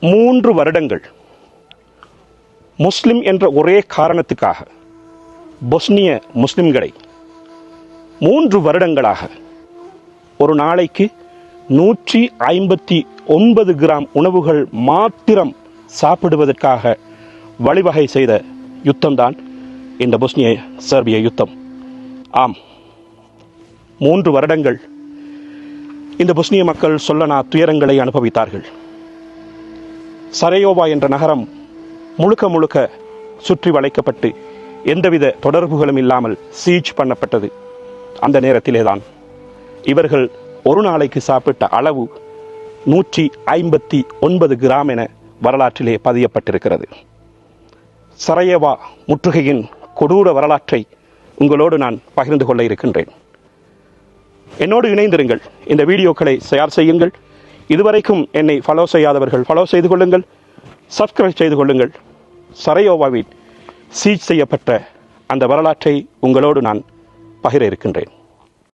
மூன்று வருடங்கள். முஸ்லிம் என்ற ஒரே காரணத்துக்காக பொஸ்னிய முஸ்லிம்களை மூன்று வருடங்களாக ஒரு நாளைக்கு நூற்றி ஐம்பத்தி ஒன்பது கிராம் உணவுகள் மாத்திரம் சாப்பிடுவதற்காக வழிவகை செய்த யுத்தம்தான் இந்த பொஸ்னிய சர்பிய யுத்தம். ஆம் மூன்று வருடங்கள். இந்த பொஸ்னிய மக்கள் சொல்லனா துயரங்களை அனுபவித்தார்கள். சரையோவா என்ற நகரம் முழுக்க முழுக்க சுற்றி வளைக்கப்பட்டு எந்தவித தொடர்புகளும் இல்லாமல் சீச் பண்ணப்பட்டது. அந்த நேரத்திலே தான் இவர்கள் ஒரு நாளைக்கு சாப்பிட்ட அளவு நூற்றி ஐம்பத்தி ஒன்பது கிராம் என வரலாற்றிலே பதியப்பட்டிருக்கிறது. சரையவா முற்றுகையின் கொடூர வரலாற்றை உங்களோடு நான் பகிர்ந்து கொள்ள இருக்கின்றேன். என்னோடு இணைந்திருங்கள். இந்த வீடியோக்களை தயார் செய்யுங்கள். இதுவரைக்கும் என்னை ஃபாலோ செய்யாதவர்கள் ஃபாலோ செய்து கொள்ளுங்கள். சப்ஸ்கிரைப் செய்து கொள்ளுங்கள். சரையோவாவில் சீச் செய்யப்பட்ட அந்த வரலாற்றை உங்களோடு நான் பகிர இருக்கின்றேன்.